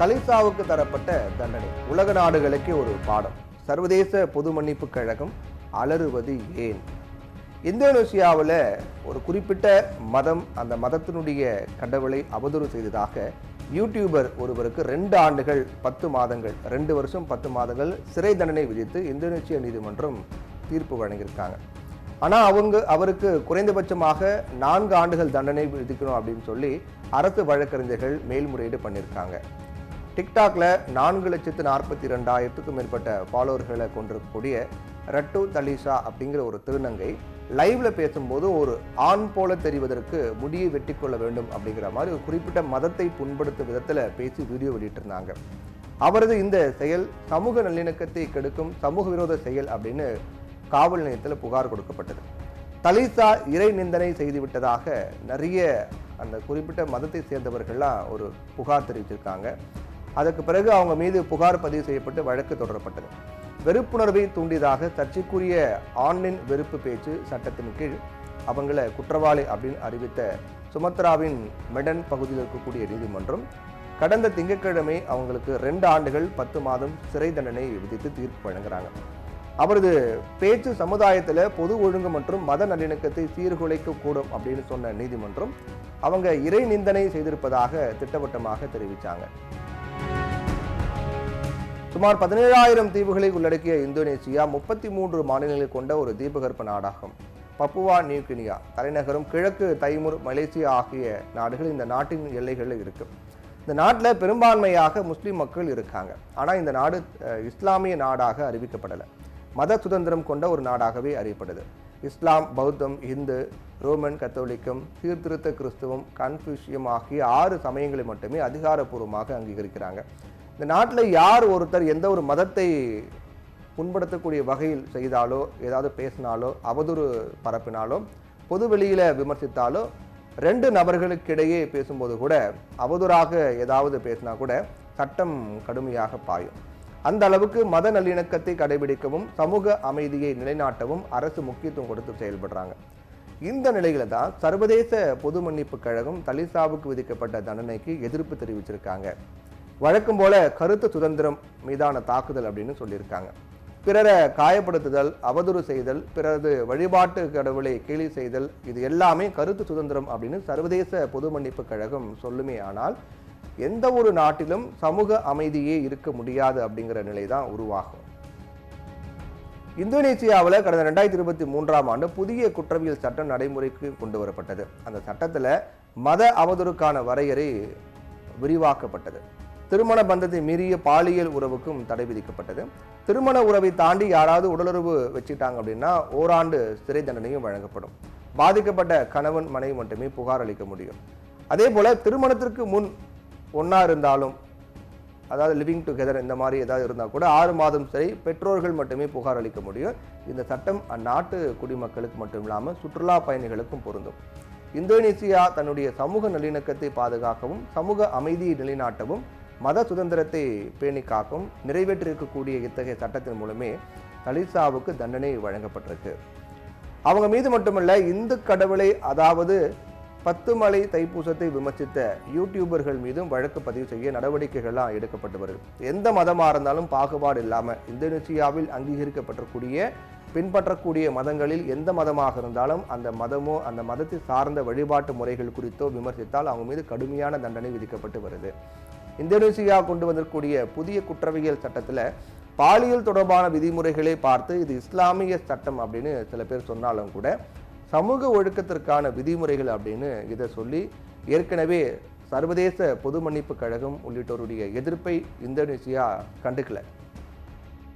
கலிசாவுக்கு தரப்பட்ட தண்டனை. உலக நாடுகளுக்கே ஒரு பாடம். சர்வதேச பொது மன்னிப்பு கழகம் அலறுவது ஏன்? இந்தோனேசியாவில் ஒரு குறிப்பிட்ட மதம் அந்த மதத்தினுடைய கடவுளை அவதூறு செய்ததாக யூடியூபர் ஒருவருக்கு ரெண்டு ஆண்டுகள் பத்து மாதங்கள் ரெண்டு வருஷம் பத்து மாதங்கள் சிறை தண்டனை விதித்து இந்தோனேஷிய நீதிமன்றம் தீர்ப்பு வழங்கியிருக்காங்க. ஆனால் அவங்க அவருக்கு குறைந்தபட்சமாக நான்கு ஆண்டுகள் தண்டனை விதிக்கணும் அப்படின்னு சொல்லி அரசு வழக்கறிஞர்கள் மேல்முறையீடு பண்ணியிருக்காங்க. டிக்டாக்ல நான்கு லட்சத்து நாற்பத்தி ரெண்டாயிரத்துக்கும் மேற்பட்ட ஃபாலோவர்களை கொண்டிருக்கக்கூடிய ரட்டு தலிசா அப்படிங்கிற ஒரு திருநங்கை லைவ்ல பேசும்போது ஒரு ஆண் போல தெரிவதற்கு முடியை வெட்டி கொள்ள வேண்டும் அப்படிங்கிற மாதிரி ஒரு குறிப்பிட்ட மதத்தை புண்படுத்தும் விதத்தில் பேசி வீடியோ வெளியிட்டிருந்தாங்க. அவரது இந்த செயல் சமூக நல்லிணக்கத்தை கெடுக்கும் சமூக விரோத செயல் அப்படின்னு காவல் நிலையத்தில் புகார் கொடுக்கப்பட்டது. தலிசா இறை நிந்தனை செய்துவிட்டதாக நிறைய அந்த குறிப்பிட்ட மதத்தை சேர்ந்தவர்கள்லாம் ஒரு புகார் தெரிவிச்சிருக்காங்க. அதற்கு பிறகு அவங்க மீது புகார் பதிவு செய்யப்பட்டு வழக்கு தொடரப்பட்டது. வெறுப்புணர்வை தூண்டியதாக சர்ச்சைக்குரிய ஆன்லைன் வெறுப்பு பேச்சு சட்டத்தின் கீழ் அவங்கள குற்றவாளி அப்படின்னு அறிவித்த சுமத்ராவின் மெடன் பகுதியில் இருக்கக்கூடிய நீதிமன்றம் கடந்த திங்கட்கிழமை அவங்களுக்கு ரெண்டு ஆண்டுகள் பத்து மாதம் சிறை தண்டனை விதித்து தீர்ப்பு வழங்குறாங்க. அவரது பேச்சு சமுதாயத்தில் பொது ஒழுங்கு மற்றும் மத நல்லிணக்கத்தை சீர்குலைக்க கூடும் அப்படின்னு சொன்ன நீதிமன்றம் அவங்க இறை நிந்தனை செய்திருப்பதாக திட்டவட்டமாக தெரிவித்தாங்க சுமார் பதினேழாயிரம் தீவுகளை உள்ளடக்கிய இந்தோனேசியா முப்பத்தி மூன்று மாநிலங்களை கொண்ட ஒரு தீபகற்ப நாடாகும். பப்புவா நியூகினியா தலைநகரும் கிழக்கு தைமூர் மலேசியா ஆகிய நாடுகள் இந்த நாட்டின் எல்லைகளில் இருக்கும் இந்த நாட்டில் பெரும்பான்மையாக முஸ்லீம் மக்கள் இருக்காங்க. ஆனால் இந்த நாடு இஸ்லாமிய நாடாக அறிவிக்கப்படலை. மத சுதந்திரம் கொண்ட ஒரு நாடாகவே அறியப்படுது. இஸ்லாம் பௌத்தம் இந்து ரோமன் கத்தோலிக்கம் சீர்திருத்த கிறிஸ்துவம் கன்ஃபியூஷியம் ஆகிய ஆறு சமயங்களை மட்டுமே அதிகாரப்பூர்வமாக அங்கீகரிக்கிறாங்க. இந்த நாட்டில் யார் ஒருத்தர் எந்த ஒரு மதத்தை புண்படுத்தக்கூடிய வகையில் செய்தாலோ ஏதாவது பேசினாலோ அவதூறு பரப்பினாலோ பொது வெளியில் விமர்சித்தாலோ ரெண்டு நபர்களுக்கிடையே பேசும்போது கூட அவதூறாக ஏதாவது பேசினா கூட சட்டம் கடுமையாக பாயும். அந்த அளவுக்கு மத நல்லிணக்கத்தை கடைபிடிக்கவும் சமூக அமைதியை நிலைநாட்டவும் அரசு முக்கியத்துவம் கொடுத்து செயல்படுறாங்க. இந்த நிலையில தான் சர்வதேச பொது மன்னிப்பு கழகம் தலிசாவுக்கு விதிக்கப்பட்ட தண்டனைக்கு எதிர்ப்பு தெரிவிச்சிருக்காங்க. வழக்கம் போல கருத்து சுதந்திரம் மீதான தாக்குதல் அப்படின்னு சொல்லியிருக்காங்க. பிறரை காயப்படுத்துதல் அவதூறு செய்தல் பிறரது வழிபாட்டு கடவுளை கேலி செய்தல் இது எல்லாமே கருத்து சுதந்திரம் அப்படின்னு சர்வதேச பொது மன்னிப்பு கழகம் சொல்லுமே ஆனால் எந்த ஒரு நாட்டிலும் சமூக அமைதியே இருக்க முடியாது அப்படிங்கிற நிலை தான் உருவாகும். இந்தோனேசியாவில் கடந்த ரெண்டாயிரத்தி இருபத்தி மூன்றாம் ஆண்டு புதிய குற்றவியல் சட்டம் நடைமுறைக்கு கொண்டு வரப்பட்டது. அந்த சட்டத்தில் மத அவதூறுக்கான வரையறை விரிவாக்கப்பட்டது. திருமண பந்தத்தை மீறிய பாலியல் உறவுக்கும் தடை விதிக்கப்பட்டது. திருமண உறவை தாண்டி யாராவது உடலுறவு வச்சுட்டாங்க அப்படின்னா ஓராண்டு சிறை தண்டனையும் வழங்கப்படும். பாதிக்கப்பட்ட கணவன் மனைவி மட்டுமே புகார் அளிக்க முடியும். அதே போல் திருமணத்திற்கு முன் ஒன்றா இருந்தாலும் அதாவது லிவிங் டுகெதர் இந்த மாதிரி ஏதாவது இருந்தால் கூட ஆறு மாதம் சரி பெற்றோர்கள் மட்டுமே புகார் அளிக்க முடியும். இந்த சட்டம் அந்நாட்டு குடிமக்களுக்கு மட்டும் இல்லாமல் சுற்றுலா பயணிகளுக்கும் பொருந்தும். இந்தோனேசியா தன்னுடைய சமூக நல்லிணக்கத்தை பாதுகாக்கவும் சமூக அமைதியை நிலைநாட்டவும் மத சுதந்திரத்தை பேணி காக்கும் நிறைவேற்றிருக்கக்கூடிய இத்தகைய சட்டத்தின் மூலமே தலிசாவுக்கு தண்டனை வழங்கப்பட்டிருக்கு. அவங்க மீது மட்டுமல்ல இந்து கடவுளை அதாவது பத்துமலை தைப்பூசத்தை விமர்சித்த யூடியூபர்கள் மீதும் வழக்கு பதிவு செய்ய நடவடிக்கைகள்லாம் எடுக்கப்பட்டு வருது. எந்த மதமாக இருந்தாலும் பாகுபாடு இல்லாமல் இந்தோனேசியாவில் அங்கீகரிக்கப்பட்டக்கூடிய பின்பற்றக்கூடிய மதங்களில் எந்த மதமாக இருந்தாலும் அந்த மதமோ அந்த மதத்தை சார்ந்த வழிபாட்டு முறைகள் குறித்தோ விமர்சித்தால் அவங்க மீது கடுமையான தண்டனை விதிக்கப்பட்டு வருது. இந்தோனேசியா கொண்டு வந்திருக்கூடிய புதிய குற்றவியல் சட்டத்தில் பாலியல் தொடர்பான விதிமுறைகளை பார்த்து இது இஸ்லாமிய சட்டம் அப்படின்னு சில பேர் சொன்னாலும் கூட சமூக ஒழுக்கத்திற்கான விதிமுறைகள் அப்படின்னு இதை சொல்லி ஏற்கனவே சர்வதேச பொது மன்னிப்பு கழகம் உள்ளிட்டோருடைய எதிர்ப்பை இந்தோனேசியா கண்டுக்கலை.